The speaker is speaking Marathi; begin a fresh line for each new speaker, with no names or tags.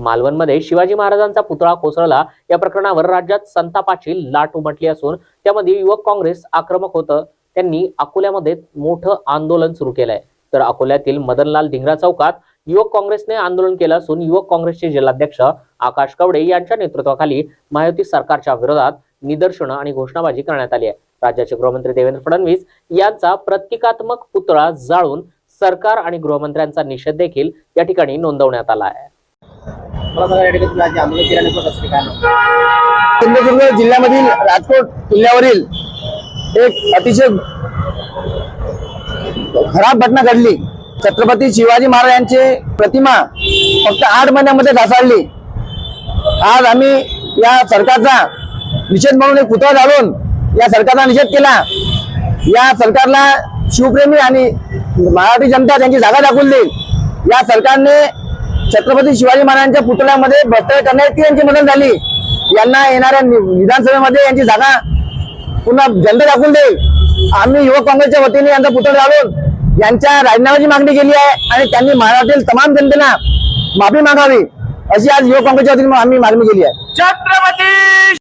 मालवणमध्ये शिवाजी महाराजांचा पुतळा कोसळला. या प्रकरणावर राज्यात संतापाची लाट उमटली असून त्यामध्ये युवक काँग्रेस आक्रमक होतं. त्यांनी अकोल्यामध्ये मोठं आंदोलन सुरू केलंय. तर अकोल्यातील मदनलाल धिंगरा चौकात युवक काँग्रेसने आंदोलन केलं असून युवक काँग्रेसचे जिल्हाध्यक्ष आकाश कवडे यांच्या नेतृत्वाखाली महायुती सरकारच्या विरोधात निदर्शनं आणि घोषणाबाजी करण्यात आली आहे. राज्याचे गृहमंत्री देवेंद्र फडणवीस यांचा प्रतिकात्मक पुतळा जाळून सरकार आणि गृहमंत्र्यांचा निषेध देखील या ठिकाणी नोंदवण्यात आला आहे.
मला सांगा या ठिकाणी तुम्ही आज काय
सिंधुदुर्ग जिल्ह्यामधील राजकोट किल्ल्यावरील एक अतिशय खराब घटना घडली. छत्रपती शिवाजी महाराजांची प्रतिमा फक्त आठ महिन्यामध्ये ढासळली. आज आम्ही या सरकारचा निषेध म्हणून एक पुतळा घालून या सरकारचा निषेध केला. या सरकारला शिवप्रेमी आणि मराठी जनता त्यांची जागा दाखवून देईल या सरकारने छत्रपती शिवाजी महाराजांच्या पुतळ्यामध्ये भ्रष्टाचार करण्याची यांची मदत झाली. यांना येणाऱ्या विधानसभेमध्ये यांची जागा पुन्हा जनता दाखवून देईल. आम्ही युवक काँग्रेसच्या वतीने यांचा पुतळा घालून यांच्या राजीनाम्याची मागणी केली आहे आणि त्यांनी महाराष्ट्रातील तमाम जनतेला माफी मागावी अशी आज युवक काँग्रेसच्या वतीने आम्ही मागणी केली आहे.
छत्रपती